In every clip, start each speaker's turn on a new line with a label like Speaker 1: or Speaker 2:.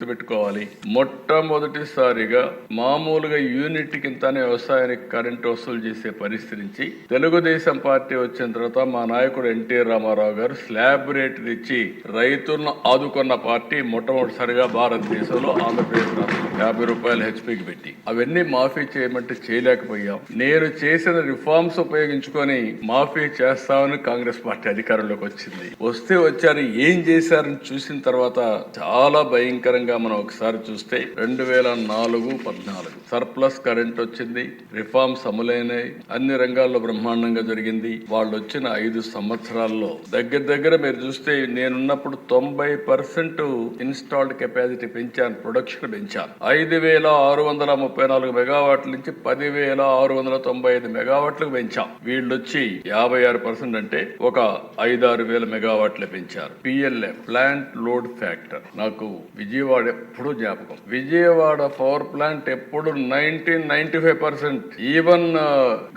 Speaker 1: పెట్టుకోవాలి మొట్టమొదటిసారిగా మామూలుగా యూనిట్ కిందనే వ్యవసాయానికి కరెంట్ వసూలు చేసే పరిస్థితి నుంచి తెలుగుదేశం పార్టీ వచ్చిన తర్వాత మా నాయకుడు ఎన్టీ రామారావు గారు స్లాబ్ రేట్ ఇచ్చి రైతులను ఆదుకున్న పార్టీ మొట్టమొదటిసారిగా భారతదేశంలో ఆంధ్రప్రదేశ్ రాష్ట్రం యాభై రూపాయలు హెచ్పికి పెట్టి. అవన్నీ మాఫీ చేయమంటే చేయలేకపోయాం. నేను చేసిన రిఫార్మ్స్ ఉపయోగించుకొని మాఫీ చేస్తామని కాంగ్రెస్ పార్టీ అధికారంలోకి వచ్చింది. వస్తే వచ్చారు ఏం చేశారని చూసిన తర్వాత చాలా భయంకరంగా మనం ఒకసారి చూస్తే రెండు వేల నాలుగు పద్నాలుగు. సర్ప్లస్ కరెంట్ వచ్చింది రిఫార్మ్స్ అమలైనాయి అన్ని రంగాల్లో బ్రహ్మాండంగా జరిగింది. వాళ్ళు వచ్చిన ఐదు సంవత్సరాల్లో. దగ్గర దగ్గర మీరు చూస్తే నేనున్నప్పుడు తొంభై పర్సెంట్ ఇన్స్టాల్డ్ కెపాసిటీ పెంచాను ప్రొడక్షన్ పెంచాను. ఐదు వేల ఆరు వందల ముప్పై నాలుగు మెగావాట్ల నుంచి పది వేల ఆరు వందల తొంభై ఐదు మెగావాట్లకు పెంచాం. వీళ్ళు వచ్చి యాభై ఆరు పర్సెంట్ అంటే ఒక ఐదారు వేల మెగావాట్లు పెంచారు. PLF plant load factor. నాకు విజయవాడ ఎప్పుడు జ్ఞాపకం. విజయవాడ పవర్ ప్లాంట్ ఎప్పుడు nineteen ninety five percent. Even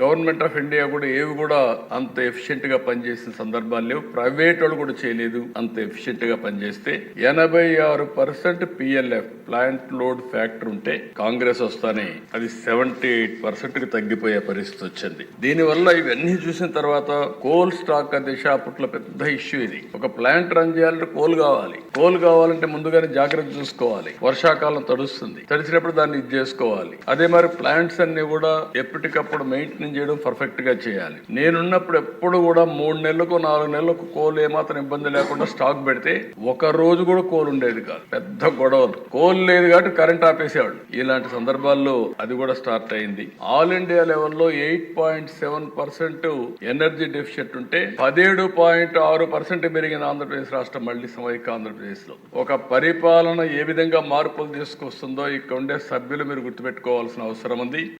Speaker 1: government of India కూడా ఏవి కూడా అంత ఎఫిషియెంట్గా పనిచేసిన సందర్భాలు లేవు. ప్రైవేట్ వాళ్ళు కూడా చేయలేదు అంత ఎఫిషియెంట్గా పనిచేస్తే. ఎనభై ఆరు percent PLF plant load factor ఉంటే కాంగ్రెస్ వస్తానే. అది సెవెంటీ ఎయిట్ పర్సెంట్కి తగ్గిపోయే పరిస్థితి వచ్చింది. దీనివల్ల ఇవన్నీ చూసిన తర్వాత కోల్ స్టాక్ దిశ అప్పట్లో పెద్ద ఇష్యూ ఇది. ఒక ప్లాంట్ రన్ చేయాలంటే కోల్ కావాలి. కోల్ కావాలంటే ముందుగానే జాగ్రత్త చూసుకోవాలి. వర్షాకాలం తడుస్తుంది. తడిసినప్పుడు దాన్ని ఇది చేసుకోవాలి. అదే మరి ప్లాంట్స్ అన్ని కూడా ఎప్పటికప్పుడు మెయింటైన్ చేయడం పర్ఫెక్ట్గా చేయాలి. నేనున్నప్పుడు ఎప్పుడు కూడా మూడు నెలలకు నాలుగు నెలలకు కోల్ ఏమాత్రం ఇబ్బంది లేకుండా స్టాక్ పెడితే ఒక రోజు కూడా కోల్ ఉండేది కాదు. పెద్ద గొడవలు. కోల్ లేదు కాబట్టి కరెంట్ ఆపేసేవాళ్ళు. ఇలాంటి సందర్భాల్లో అది కూడా స్టార్ట్ అయింది. ఆల్ ఇండియా లెవెల్లో eight point seven percent energy deficit ఉంటే పదిహేడు పాయింట్ ఆరు పర్సెంట్ పెరిగిన ఆంధ్రప్రదేశ్ రాష్ట్రం మళ్ళీ సమైక్య ఆంధ్రప్రదేశ్లో ఒక పరిపాలన ఏ విధంగా మార్పులు తీసుకొస్తుందో ఇక్కడ ఉండే సభ్యులు మీరు గుర్తుపెట్టుకోవాల్సిన అవసరం ఉంది.